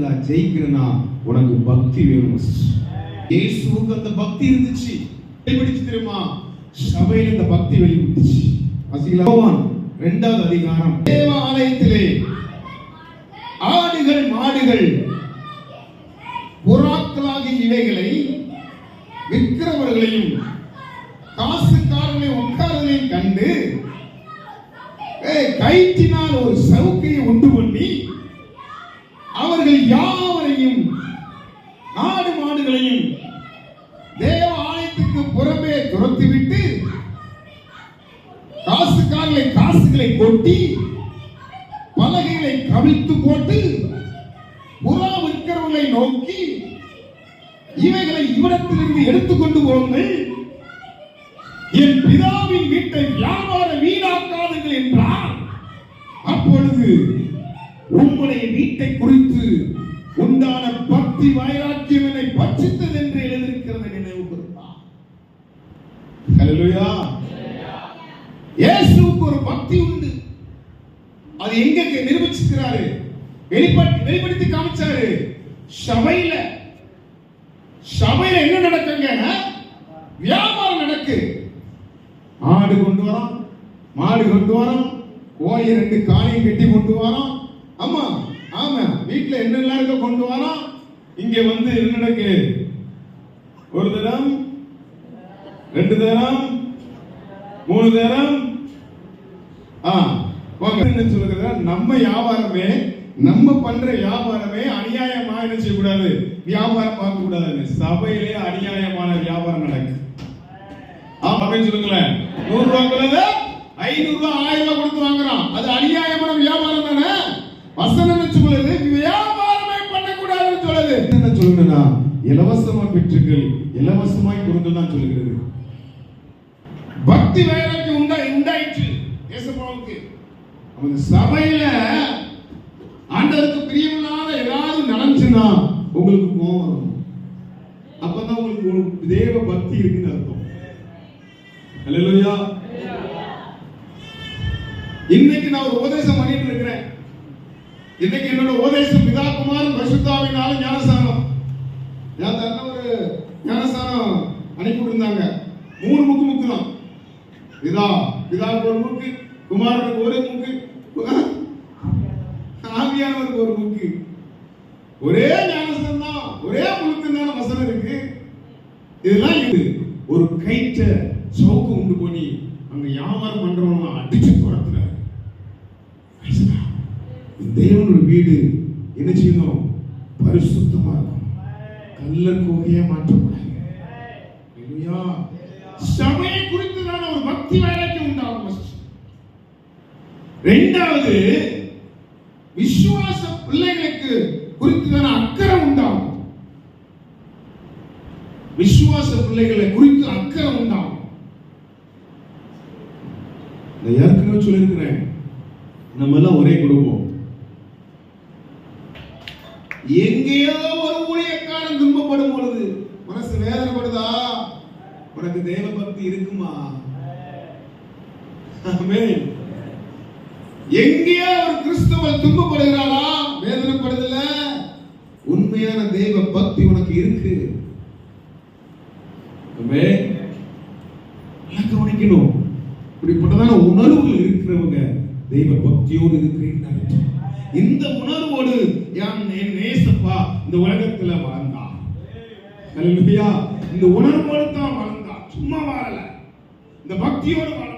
இருந்தா ஜெயிக்கிறனா உனக்கு பக்தி வேணும் இயேசுவுக்கு அந்த பக்தி இருந்துச்சு. வெளிப்படுத்தி தெரியுமா? சபையில் இந்த பக்தி வெளிப்பட்டுச்சு. வாசிக்கலாம். இரண்டாவது அதிகாரம். தேவாலயத்திலே ஆடுகள் மாடுகள் புறாக்களாகிய இவைகளை விற்கிறவர்களையும் காசுக்காரனை உட்காரதையும் கண்டு கயிற்றினால் ஒரு சவுக்கையை உண்டு பண்ணி அவர்கள் யாவரையும் நாடு மாடுகளையும் தேவ ஆலயத்துக்கு புறமே துரத்திவிட்டு காசுக்காரர்களை காசுகளை கொட்டி பலகைகளை கவிழ்த்து போட்டு புறா விற்கிறவர்களை நோக்கி இவைகளை இவ்விடத்திலிருந்து எடுத்துக்கொண்டு போங்கள். என் பிதாவின் வீட்டை வியாபார வீணாக்காதுங்கள் என்றார். அப்பொழுது உங்களுடைய வீட்டை குறித்து இயேசுக்கு ஒரு பக்தி உண்டு. அது எங்க நிரூபிச்சிருக்கிறாரு? வெளிப்படுத்தி வெளிப்படுத்தி காமிச்சாரு. சபையில. சபையில என்ன நடக்குங்க? வியாபாரம் நடக்கு. ஆடு கொண்டு வரோம் மாடு கொண்டு வரோம் கோழி ரெண்டு காலையும் கட்டி கொண்டு வரோம். ஆமா ஆமா வீட்டுல என்னெல்லாம் இருக்க கொண்டு வரோம். இங்க வந்து என்ன நடக்கு? ஒரு தினம் ரெண்டு தரம் மூணு தரம் ஆ வாங்க. என்ன நம்ம வியாபாரமே நம்ம பண்ற வியாபாரமே அநியாயமா என்ன செய்யக்கூடாது? வியாபாரம் பார்க்க கூடாது சபையிலே அநியாயமான வியாபாரம் நடக்கு. அப்படின்னு சொல்லுங்களேன். நூறு ரூபாய்க்குள்ளது ஐநூறு ரூபாய் ஆயிரம் ரூபாய் கொடுத்து வாங்குறான். அது அநியாயமான வியாபாரம் தானே? வசனம் சொல்லுது? வியாபாரமே பண்ணக்கூடாதுன்னு சொல்லுது. என்ன சொல்லுங்கன்னா இலவசமா பெற்றுங்கள் இலவசமாய் கொடுத்து தான் சொல்லுகிறது. பக்தி வைராக்கியம் உண்டா? உண்டாயிற்று இயேசுவாவுக்கு அந்த சபையில ஆண்டவருக்கு பிரியமில்லாத ஏதாவது நடந்துச்சுன்னா உங்களுக்கு கோபம் வரும். அப்பதான் உங்களுக்கு ஒரு தேவ பக்தி இருக்குன்னு அர்த்தம். அல்லேலூயா இன்னைக்கு நான் ஒரு உபதேசம் பண்ணிட்டு இருக்கிறேன். இன்னைக்கு என்னோட உபதேசம் பிதா பசுத்தாவினாலும் ஞானசானம் நான் தன்ன ஒரு ஞானசானம் அனுப்பி இருந்தாங்க மூணு முக்கு முக்கு தான் பிதா பிதாவுக்கு ஒரு மூக்கு குமாரனுக்கு ஒரு மூக்கு ஆவியானவருக்கு ஒரு மூக்கு ஒரே ஞானசனம் தான் ஒரே முழுக்கம் வசனம் இருக்கு இதெல்லாம் இது ஒரு கைட்ட சவுக்கு உண்டு பண்ணி அங்க வியாபாரம் பண்றவங்க அடிச்சு துரத்துறாரு இந்த தேவனோட வீடு என்ன செய்யணும் பரிசுத்தமா இருக்கும் கல்லர் கோகையா மாற்றக்கூடாது ஹalleluya. சபையை குறித்துதான ஒரு பக்தி வேலைக்கு உண்டாகும் ரெண்டாவது விசுவாச பிள்ளைகளுக்கு குறித்துதான அக்கறை உண்டாகும். விசுவாச பிள்ளைகளை குறித்து அக்கறை உண்டாகும். நான் ஏற்கனவே சொல்லியிருக்கிறேன். நம்ம எல்லாம் ஒரே குடும்பம். எங்கேயோ ஒரு ஊழியக்காரன் துன்பப்படும் பொழுது மனசு வேதனைப்படுதா? உனக்கு தேவ பக்தி இருக்குமா? எங்கேயோ ஒரு கிறிஸ்தவன் துன்பப்படுகிறாரா? வேதனைப்படுதல? உண்மையான தெய்வ பக்தி உனக்கு இருக்கு. கவனிக்கணும். இப்படிப்பட்டதான உணர்வு இருக்கிறவங்க தெய்வ பக்தியோடு இருக்கிறீங்க இந்த உணர்வோடு யான் என் நேசப்பா இந்த உலகத்துல வாழ்ந்தான் இந்த உணர்வோடு தான் வாழ்ந்தான் சும்மா வாழல. இந்த பக்தியோடு வாழ்ந்தான்